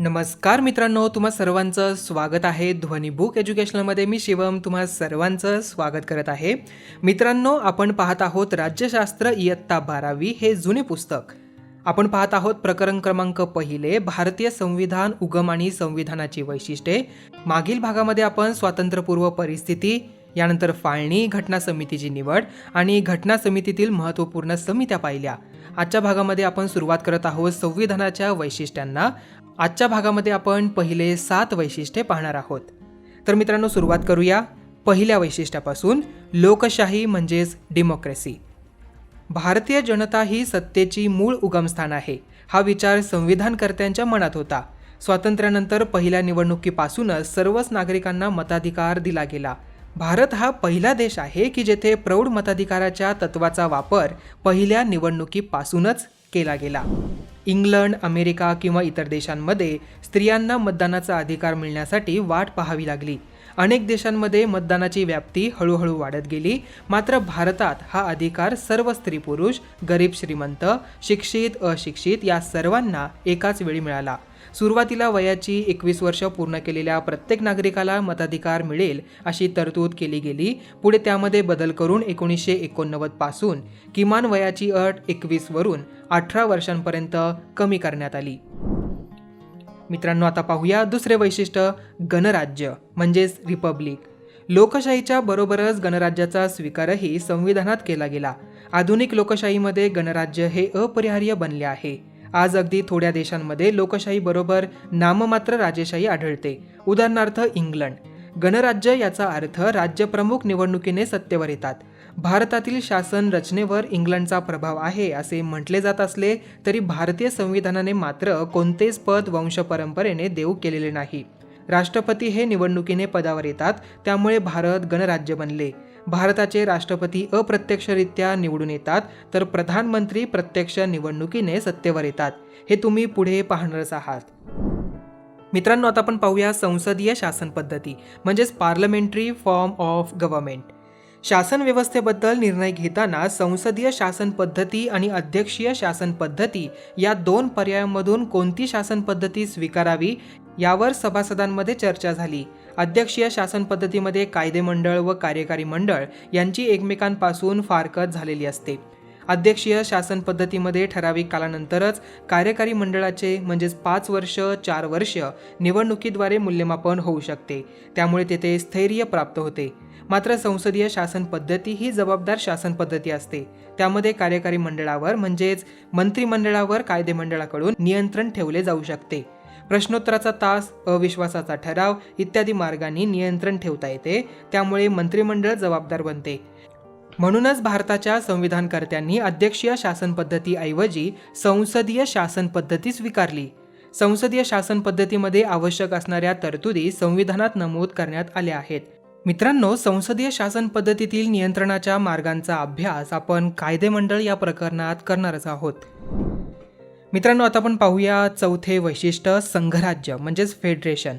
नमस्कार मित्रांनो तुम्हा सर्वांचं स्वागत आहे. ध्वनी बुक एज्युकेशनलमध्ये मी शिवम तुम्हा सर्वांचं स्वागत करत आहे. मित्रांनो आपण पाहत आहोत राज्यशास्त्र इयत्ता बारावी हे जुने पुस्तक. आपण पाहत आहोत प्रकरण क्रमांक पहिले भारतीय संविधान उगम आणि संविधानाची वैशिष्ट्ये. मागील भागामध्ये आपण स्वातंत्र्यपूर्व परिस्थिती यानंतर फाळणी घटना समितीची निवड आणि घटना समितीतील महत्त्वपूर्ण समित्या पाहिल्या. आजच्या भागामध्ये आपण सुरुवात करत आहोत संविधानाच्या वैशिष्ट्यांना. आजच्या भागामध्ये आपण पहिले सात वैशिष्ट्ये पाहणार आहोत. तर मित्रांनो सुरुवात करूया पहिल्या वैशिष्ट्यापासून. लोकशाही म्हणजेच डेमोक्रेसी भारतीय जनता ही सत्तेची मूळ उगमस्थान आहे. हा विचार संविधानकर्त्यांच्या मनात होता. स्वातंत्र्यानंतर पहिल्या निवडणुकीपासूनच सर्वच नागरिकांना मताधिकार दिला गेला. भारत हा पहिला देश आहे की जेथे प्रौढ मताधिकाराच्या तत्वाचा वापर पहिल्या निवडणुकीपासूनच केला गेला. इंग्लंड अमेरिका किंवा इतर देशांमध्ये स्त्रियांना मतदानाचा अधिकार मिळण्यासाठी वाट पाहावी लागली. अनेक देशांमध्ये मतदानाची व्याप्ती हळूहळू वाढत गेली मात्र भारतात हा अधिकार सर्व स्त्री पुरुष गरीब श्रीमंत शिक्षित अशिक्षित या सर्वांना एकाच वेळी मिळाला. सुरुवातीला वयाची एकवीस वर्ष पूर्ण केलेल्या प्रत्येक नागरिकाला मताधिकार मिळेल अशी तरतूद केली गेली. पुढे त्यामध्ये बदल करून एकोणीसशे एकोणनव्वदपासून किमान वयाची अट एकवीस वरून अठरा वर्षांपर्यंत कमी करण्यात आली. मित्रांनो आता पाहूया दुसरे वैशिष्ट्य गणराज्य म्हणजेच रिपब्लिक. लोकशाहीच्या बरोबरच गणराज्याचा स्वीकारही संविधानात केला गेला. आधुनिक लोकशाहीमध्ये गणराज्य हे अपरिहार्य बनले आहे. आज अगदी थोड्या देशांमध्ये लोकशाही बरोबर नाममात्र राजेशाही आढळते. उदाहरणार्थ इंग्लंड. गणराज्य याचा अर्थ राज्यप्रमुख निवडणुकीने सत्तेवर येतात. भारतातील शासन रचनेवर इंग्लंडचा प्रभाव आहे असे म्हटले जात असले तरी भारतीय संविधानाने मात्र कोणतेच पद वंशपरंपरेने देऊ केलेले नाही. राष्ट्रपती हे निवडणुकीने पदावर येतात त्यामुळे भारत गणराज्य बनले. भारताचे राष्ट्रपती अप्रत्यक्षरित्या निवडून येतात तर प्रधानमंत्री प्रत्यक्ष निवडणुकीने सत्तेवर येतात. हे तुम्ही पुढे पाहणारच आहात. मित्रांनो आता आपण पाहूया संसदीय शासन पद्धती म्हणजेच पार्लमेंटरी फॉर्म ऑफ गव्हर्नमेंट शासन व्यवस्थेबद्दल निर्णय घेताना संसदीय शासन पद्धती आणि अध्यक्षीय शासन पद्धती या दोन पर्यायांमधून कोणती शासन पद्धती स्वीकारावी यावर सभासदांमध्ये चर्चा झाली. अध्यक्षीय शासन पद्धतीमध्ये कायदे मंडळ व कार्यकारी मंडळ यांची एकमेकांपासून फारकत झालेली असते. अध्यक्षीय शासन पद्धतीमध्ये ठराविक कालानंतरच कार्यकारी मंडळाचे म्हणजेच पाच वर्ष चार वर्ष निवडणुकीद्वारे मूल्यमापन होऊ शकते. त्यामुळे तेथे स्थैर्य प्राप्त होते. मात्र संसदीय शासन पद्धती ही जबाबदार शासन पद्धती असते. त्यामध्ये कार्यकारी मंडळावर म्हणजेच मंत्रिमंडळावर कायदे मंडळाकडून नियंत्रण ठेवले जाऊ शकते. प्रश्नोत्तराचा तास अविश्वासाचा ठराव इत्यादी मार्गांनी नियंत्रण ठेवता येते त्यामुळे मंत्रिमंडळ जबाबदार बनते. म्हणूनच भारताच्या संविधानकर्त्यांनी अध्यक्षीय शासन पद्धतीऐवजी संसदीय शासन पद्धती स्वीकारली. संसदीय शासन पद्धतीमध्ये आवश्यक असणाऱ्या तरतुदी संविधानात नमूद करण्यात आल्या आहेत. मित्रांनो संसदीय शासन पद्धतीतील नियंत्रणाच्या मार्गांचा अभ्यास आपण कायदेमंडळ या प्रकरणात करणारच आहोत. मित्रांनो आता आपण पाहूया चौथे वैशिष्ट्य संघराज्य म्हणजेच फेडरेशन.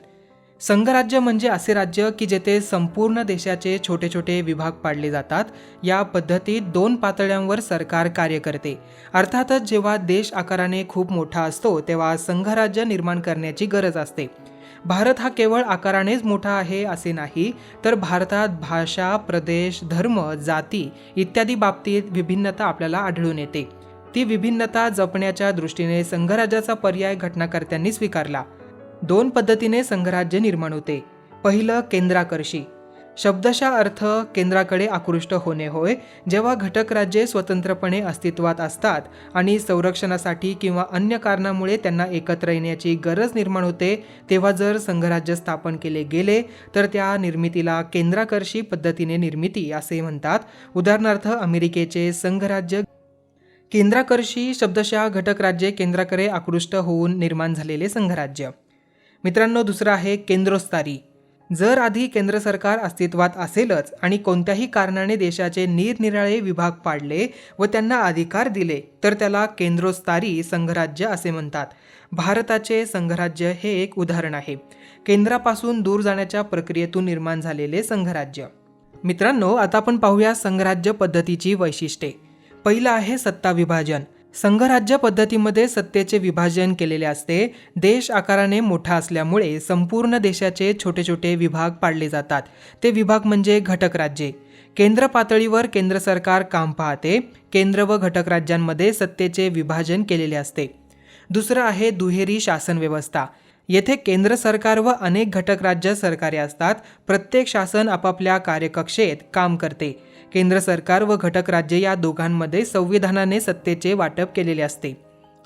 संघराज्य म्हणजे असे राज्य की जेथे संपूर्ण देशाचे छोटे छोटे विभाग पाडले जातात. या पद्धतीत दोन पातळ्यांवर सरकार कार्य करते. अर्थातच जेव्हा देश आकाराने खूप मोठा असतो तेव्हा संघराज्य निर्माण करण्याची गरज असते. भारत हा केवळ आकारानेच मोठा आहे असे नाही तर भारतात भाषा प्रदेश धर्म जाती इत्यादी बाबतीत विभिन्नता आपल्याला आढळून येते. ती विभिन्नता जपण्याच्या दृष्टीने संघराज्याचा पर्याय घटनाकर्त्यांनी स्वीकारला. दोन पद्धतीने संघराज्य निर्माण होते. पहिलं केंद्राकर्षी. शब्दशः अर्थ केंद्राकडे आकृष्ट होणे होय. जेव्हा घटक राज्ये स्वतंत्रपणे अस्तित्वात असतात आणि संरक्षणासाठी किंवा अन्य कारणामुळे त्यांना एकत्र येण्याची गरज निर्माण होते तेव्हा जर संघराज्य स्थापन केले गेले तर त्या निर्मितीला केंद्राकर्षी पद्धतीने निर्मिती असे म्हणतात. उदाहरणार्थ अमेरिकेचे संघराज्य केंद्राकर्षी शब्दशः घटक राज्ये केंद्राकडे आकृष्ट होऊन निर्माण झालेले संघराज्य. मित्रांनो दुसरं आहे केंद्रोस्तारी. जर आधी केंद्र सरकार अस्तित्वात असेलच आणि कोणत्याही कारणाने देशाचे निरनिराळे विभाग पाडले व त्यांना अधिकार दिले तर त्याला केंद्रोस्तारी संघराज्य असे म्हणतात. भारताचे संघराज्य हे एक उदाहरण आहे. केंद्रापासून दूर जाण्याच्या प्रक्रियेतून निर्माण झालेले संघराज्य. मित्रांनो आता आपण पाहूया संघराज्य पद्धतीची वैशिष्ट्ये. पहिलं आहे सत्ता विभाजन. संघराज्य पद्धतीमध्ये सत्तेचे विभाजन केलेले असते. देश आकाराने मोठा असल्यामुळे संपूर्ण देशाचे छोटे छोटे विभाग पाडले जातात. ते विभाग म्हणजे घटक राज्ये. केंद्र पातळीवर केंद्र सरकार काम पाहते. केंद्र व घटक राज्यांमध्ये सत्तेचे विभाजन केलेले असते. दुसरं आहे दुहेरी शासन व्यवस्था. येथे केंद्र सरकार व अनेक घटक राज्य सरकारे असतात. प्रत्येक शासन आपापल्या कार्यकक्षेत काम करते. केंद्र सरकार व घटक राज्य या दोघांमध्ये संविधानाने सत्तेचे वाटप केलेले असते.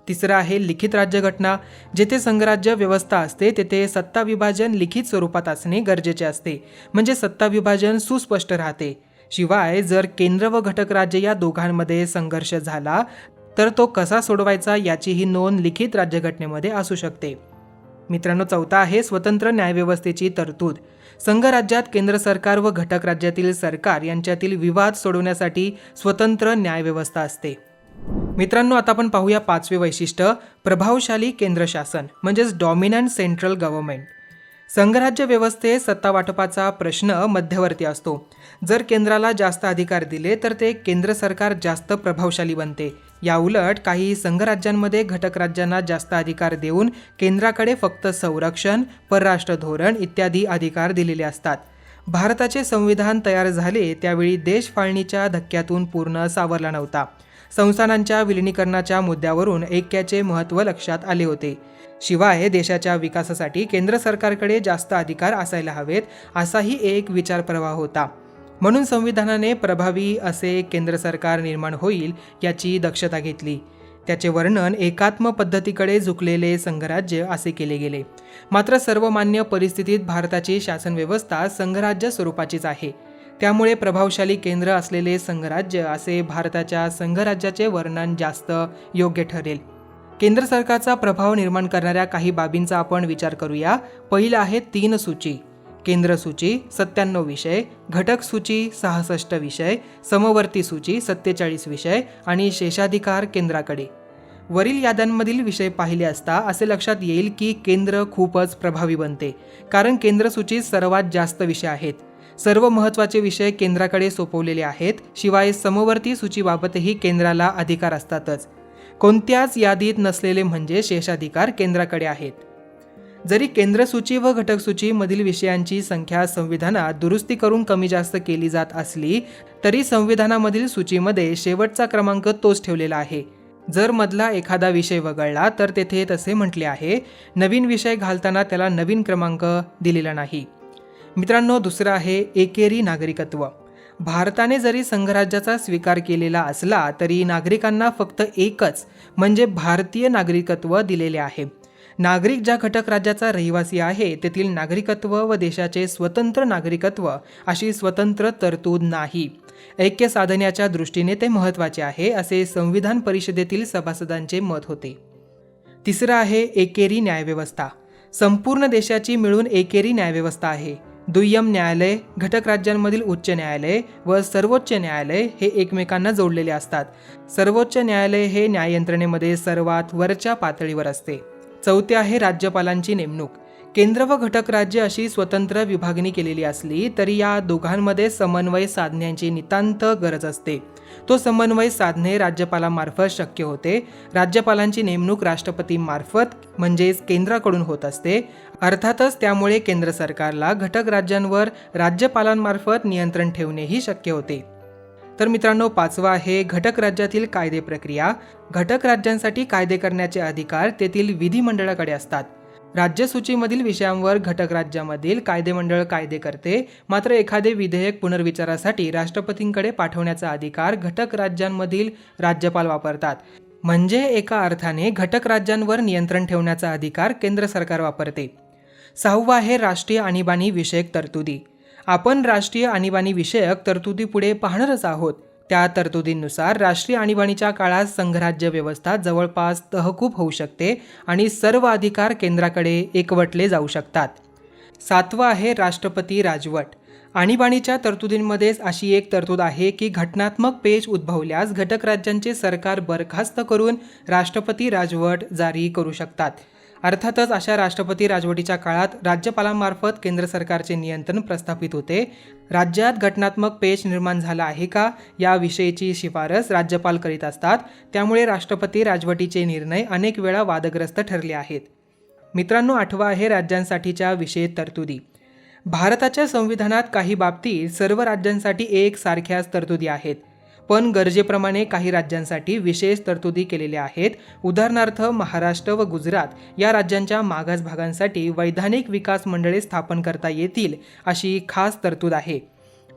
तिसरं आहे लिखित राज्यघटना. जेथे संघराज्य व्यवस्था असते तेथे सत्ता विभाजन लिखित स्वरूपात असणे गरजेचे असते. म्हणजे सत्ता विभाजन सुस्पष्ट राहते. शिवाय जर केंद्र व घटक राज्य या दोघांमध्ये संघर्ष झाला तर तो कसा सोडवायचा याचीही नोंद लिखित राज्यघटनेमध्ये असू शकते. मित्रांनो चौथा आहे स्वतंत्र न्यायव्यवस्थेची तरतूद. संघराज्यात केंद्र सरकार व घटक राज्यातील सरकार यांच्यातील विवाद सोडवण्यासाठी स्वतंत्र न्यायव्यवस्था असते. मित्रांनो आता आपण पाहूया पाचवे वैशिष्ट्य प्रभावशाली केंद्र शासन म्हणजेच डॉमिनंट सेंट्रल गव्हर्नमेंट. संघराज्य व्यवस्थेत सत्ता वाटपाचा प्रश्न मध्यवर्ती असतो. जर केंद्राला जास्त अधिकार दिले तर ते केंद्र सरकार जास्त प्रभावशाली बनते. याउलट काही संघराज्यांमध्ये घटक राज्यांना जास्त अधिकार देऊन केंद्राकडे फक्त संरक्षण परराष्ट्र धोरण इत्यादी अधिकार दिलेले असतात. भारताचे संविधान तयार झाले त्यावेळी देश फाळणीच्या धक्क्यातून पूर्ण सावरला नव्हता. संस्थानांच्या विलिनीकरणाच्या मुद्द्यावरून ऐक्याचे महत्त्व लक्षात आले होते. शिवाय देशाच्या विकासासाठी केंद्र सरकारकडे जास्त अधिकार असायला हवेत असाही एक विचार प्रवाह होता. म्हणून संविधानाने प्रभावी असे केंद्र सरकार निर्माण होईल याची दक्षता घेतली. त्याचे वर्णन एकात्म पद्धतीकडे झुकलेले संघराज्य असे केले गेले. मात्र सर्वमान्य परिस्थितीत भारताची शासन व्यवस्था संघराज्य स्वरूपाचीच आहे. त्यामुळे प्रभावशाली केंद्र असलेले संघराज्य असे भारताच्या संघराज्याचे वर्णन जास्त योग्य ठरेल. केंद्र सरकारचा प्रभाव निर्माण करणाऱ्या काही बाबींचा आपण विचार करूया. पहिलं आहे तीन सूची. केंद्र सूची सत्त्याण्णव विषय घटक सूची सहासष्ट विषय समवर्ती सूची सत्तेचाळीस विषय आणि शेषाधिकार केंद्राकडे. वरील याद्यांमधील विषय पाहिले असता असे लक्षात येईल की केंद्र खूपच प्रभावी बनते कारण केंद्रसूचीत सर्वात जास्त विषय आहेत. सर्व महत्त्वाचे विषय केंद्राकडे सोपवलेले आहेत शिवाय समवर्ती सूचीबाबतही केंद्राला अधिकार असतातच. कोणत्याच यादीत नसलेले म्हणजे शेषाधिकार केंद्राकडे आहेत. जरी केंद्र सूची व घटक सूचीमधील विषयांची संख्या संविधानात दुरुस्ती करून कमी जास्त केली जात असली तरी संविधानामधील सूचीमध्ये शेवटचा क्रमांक तोच ठेवलेला आहे. जर मधला एखादा विषय वगळला तर तेथे तसे म्हटले आहे नवीन विषय घालताना त्याला नवीन क्रमांक दिलेला नाही. मित्रांनो दुसरं आहे एकेरी नागरिकत्व. भारताने जरी संघराज्याचा स्वीकार केलेला असला तरी नागरिकांना फक्त एकच म्हणजे भारतीय नागरिकत्व दिलेले आहे. नागरिक ज्या घटक राज्याचा रहिवासी आहे तेथील नागरिकत्व व देशाचे स्वतंत्र नागरिकत्व अशी स्वतंत्र तरतूद नाही. ऐक्य साधण्याच्या दृष्टीने ते महत्त्वाचे आहे असे संविधान परिषदेतील सभासदांचे मत होते. तिसरं आहे एकेरी न्यायव्यवस्था. संपूर्ण देशाची मिळून एकेरी न्यायव्यवस्था आहे. दुय्यम न्यायालय घटक राज्यांमधील उच्च न्यायालय व सर्वोच्च न्यायालय हे एकमेकांना जोडलेले असतात. सर्वोच्च न्यायालय हे न्याययंत्रणेमध्ये सर्वात वरच्या पातळीवर असते. चौथे आहे राज्यपालांची नेमणूक. केंद्र व घटक राज्य अशी स्वतंत्र विभागणी केलेली असली तरी या दोघांमध्ये समन्वय साधण्याची नितांत गरज असते. तो समन्वय साधणे राज्यपालामार्फत शक्य होते. राज्यपालांची नेमणूक राष्ट्रपतीमार्फत म्हणजेच केंद्राकडून होत असते. अर्थातच त्यामुळे केंद्र सरकारला घटक राज्यांवर राज्यपालांमार्फत नियंत्रण ठेवणेही शक्य होते. तर मित्रांनो पाचवा आहे घटक राज्यातील कायदे प्रक्रिया. घटक राज्यांसाठी कायदे करण्याचे अधिकार तेथील विधिमंडळाकडे असतात. राज्यसूचीमधील विषयांवर घटक राज्यामधील कायदेमंडळ कायदे करते. मात्र एखादे विधेयक पुनर्विचारासाठी राष्ट्रपतींकडे पाठवण्याचा अधिकार घटक राज्यांमधील राज्यपाल वापरतात. म्हणजे एका अर्थाने घटक राज्यांवर नियंत्रण ठेवण्याचा अधिकार केंद्र सरकार वापरते. सहावा आहे राष्ट्रीय आणीबाणी विषयक तरतुदी. आपण राष्ट्रीय आणीबाणी विषयक तरतुदीपुढे पाहणारच आहोत. त्या तरतुदींनुसार राष्ट्रीय आणीबाणीच्या काळात संघराज्य व्यवस्था जवळपास तहकूब होऊ शकते आणि सर्व अधिकार केंद्राकडे एकवटले जाऊ शकतात. सातवं आहे राष्ट्रपती राजवट. आणीबाणीच्या तरतुदींमध्येच अशी एक तरतूद आहे की घटनात्मक पेच उद्भवल्यास घटक राज्यांचे सरकार बरखास्त करून राष्ट्रपती राजवट जारी करू शकतात. अर्थातच अशा राष्ट्रपती राजवटीच्या काळात राज्यपालांमार्फत केंद्र सरकारचे नियंत्रण प्रस्थापित होते. राज्यात घटनात्मक पेच निर्माण झाला आहे का? याविषयीची शिफारस राज्यपाल करीत असतात. त्यामुळे राष्ट्रपती राजवटीचे निर्णय अनेक वेळा वादग्रस्त ठरले आहेत. मित्रांनो आठवा आहे राज्यांसाठीच्या विषय तरतुदी. भारताच्या संविधानात काही बाबतीत सर्व राज्यांसाठी एक सारख्याच तरतुदी आहेत. पण गरजेप्रमाणे काही राज्यांसाठी विशेष तरतुदी केलेल्या आहेत. उदाहरणार्थ महाराष्ट्र व गुजरात या राज्यांच्या मागास भागांसाठी वैधानिक विकास मंडळे स्थापन करता येतील अशी खास तरतूद आहे.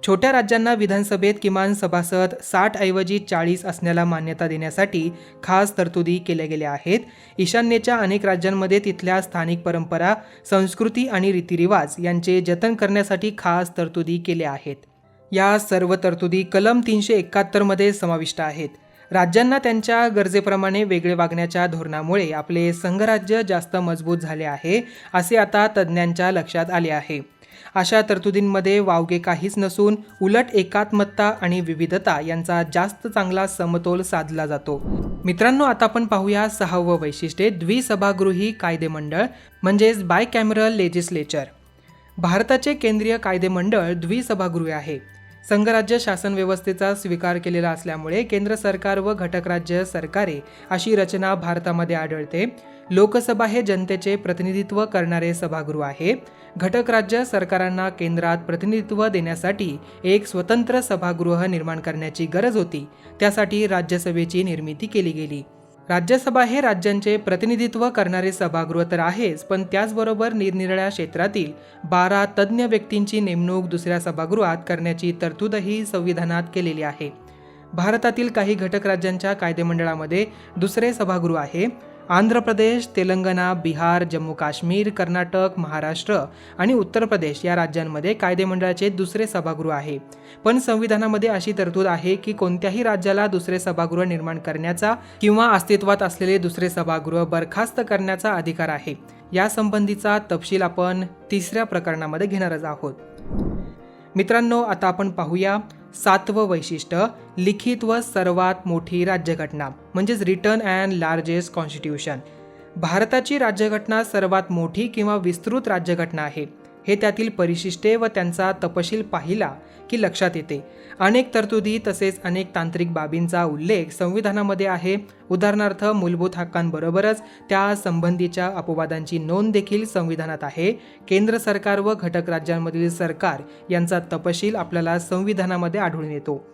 छोट्या राज्यांना विधानसभेत किमान सभासद साठ ऐवजी चाळीस असण्याला मान्यता देण्यासाठी खास तरतुदी केल्या गेल्या आहेत. ईशान्येच्या अनेक राज्यांमध्ये तिथल्या स्थानिक परंपरा संस्कृती आणि रीतिरिवाज यांचे जतन करण्यासाठी खास तरतुदी केल्या आहेत. या सर्व तरतुदी कलम तीनशे एकाहत्तरमध्ये समाविष्ट आहेत. राज्यांना त्यांच्या गरजेप्रमाणे वेगळे वागण्याच्या धोरणामुळे आपले संघराज्य जास्त मजबूत झाले आहे असे आता तज्ज्ञांच्या लक्षात आले आहे. अशा तरतुदींमध्ये वावगे काहीच नसून उलट एकात्मता आणि विविधता यांचा जास्त चांगला समतोल साधला जातो. मित्रांनो आता आपण पाहूया सहावं वैशिष्ट्ये द्विसभागृही कायदेमंडळ म्हणजेच बाय कॅमरल लेजिस्लेचर. भारताचे केंद्रीय कायदेमंडळ द्विसभागृह आहे. संघराज्य शासन व्यवस्थेचा स्वीकार केलेला असल्यामुळे केंद्र सरकार व घटक राज्य सरकारे अशी रचना भारतामध्ये आढळते. लोकसभा हे जनतेचे प्रतिनिधित्व करणारे सभागृह आहे. घटक राज्य सरकारांना केंद्रात प्रतिनिधित्व देण्यासाठी एक स्वतंत्र सभागृह निर्माण करण्याची गरज होती. त्यासाठी राज्यसभेची निर्मिती केली गेली. राज्यसभा हे राज्यांचे प्रतिनिधित्व करणारे सभागृह तर आहेच पण त्याचबरोबर निरनिराळ्या क्षेत्रातील बारा तज्ज्ञ व्यक्तींची नेमणूक दुसऱ्या सभागृहात करण्याची तरतूदही संविधानात केलेली आहे. भारतातील काही घटक राज्यांच्या कायदेमंडळामध्ये दुसरे सभागृह आहे आंध्र प्रदेश तेलंगणा बिहार जम्मू काश्मीर कर्नाटक महाराष्ट्र आणि उत्तर प्रदेश या राज्यांमध्ये कायदेमंडळाचे दुसरे सभागृह आहे. पण संविधानामध्ये अशी तरतूद आहे की कोणत्याही राज्याला दुसरे सभागृह निर्माण करण्याचा किंवा अस्तित्वात असलेले दुसरे सभागृह बरखास्त करण्याचा अधिकार आहे. यासंबंधीचा तपशील आपण तिसऱ्या प्रकरणामध्ये घेणारच आहोत. मित्रांनो आता आपण पाहूया सातवं वैशिष्ट्य लिखित व सर्वात मोठी राज्यघटना म्हणजेच रिटर्न अँड लार्जेस्ट कॉन्स्टिट्यूशन. भारताची राज्यघटना सर्वात मोठी किंवा विस्तृत राज्यघटना आहे. हे त्यातील परिशिष्टे व त्यांचा तपशील पाहिला की लक्षात येते. अनेक तरतुदी तसेच अनेक तांत्रिक बाबींचा उल्लेख संविधानामध्ये आहे. उदाहरणार्थ मूलभूत हक्कांबरोबरच त्या संबंधीच्या अपवादांची नोंद देखील संविधानात आहे. केंद्र सरकार व घटक राज्यांमधील सरकार यांचा तपशील आपल्याला संविधानामध्ये आढळून येतो.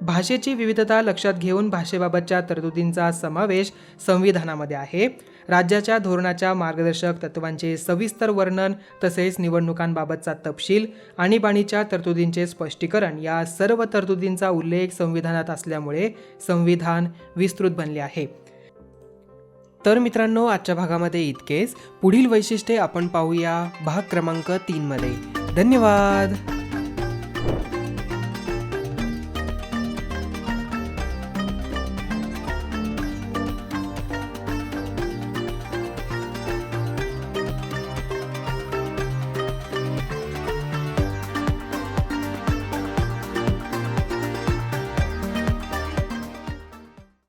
भाषेची विविधता लक्षात घेऊन भाषेबाबतच्या तरतुदींचा समावेश संविधानामध्ये आहे. राज्याच्या धोरणाच्या मार्गदर्शक तत्वांचे सविस्तर वर्णन तसेच निवडणुकांबाबतचा तपशील आणीबाणीच्या तरतुदींचे स्पष्टीकरण या सर्व तरतुदींचा उल्लेख संविधानात असल्यामुळे संविधान विस्तृत बनले आहे. तर मित्रांनो आजच्या भागामध्ये इतकेच. पुढील वैशिष्ट्ये आपण पाहूया भाग क्रमांक तीनमध्ये. धन्यवाद!